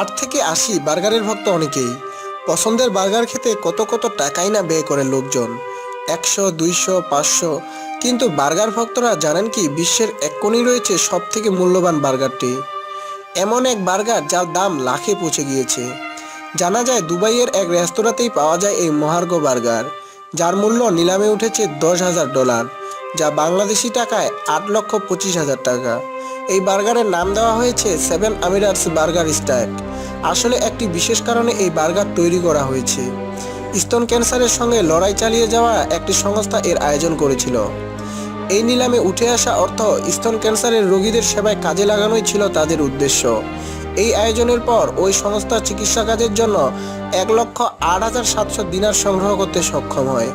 আট থেকে আশি বার্গারের ভক্ত অনেকেই। পছন্দের বার্গার খেতে কত কত টাকাই না ব্যয় করে লোকজন। একশো, দুইশো, পাঁচশো। কিন্তু বার্গার ভক্তরা জানেন কি, বিশ্বের এক কোণেই রয়েছে সব থেকে মূল্যবান বার্গারটি। এমন এক বার্গার যার দাম লাখে পৌঁছে গিয়েছে। জানা যায়, দুবাইয়ের এক রেস্তোরাঁতেই পাওয়া যায় এই মহার্ঘ বার্গার, যার মূল্য নিলামে উঠেছে দশ হাজার ডলার। যা বাংলাদেশি টাকায় আট লক্ষ পঁচিশ হাজার টাকা। এই বার্গারের নাম দেওয়া হয়েছে সেভেন আমিরাটস বার্গার স্ট্যাক আসলে একটি বিশেষ কারণে এই বার্গার তৈরি করা হয়েছে। স্তন ক্যান্সারের সঙ্গে লড়াই চালিয়ে যাওয়া একটি সংস্থা এর আয়োজন করেছিল। এই নিলামে উঠে আসা অর্থ স্তন ক্যান্সারের রোগীদের সেবায় কাজে লাগানোই ছিল তাদের উদ্দেশ্য। এই আয়োজনের পর ওই সংস্থা চিকিৎসা কাজের জন্য এক লক্ষ আট হাজার সাতশো দিনার সংগ্রহ করতে সক্ষম হয়।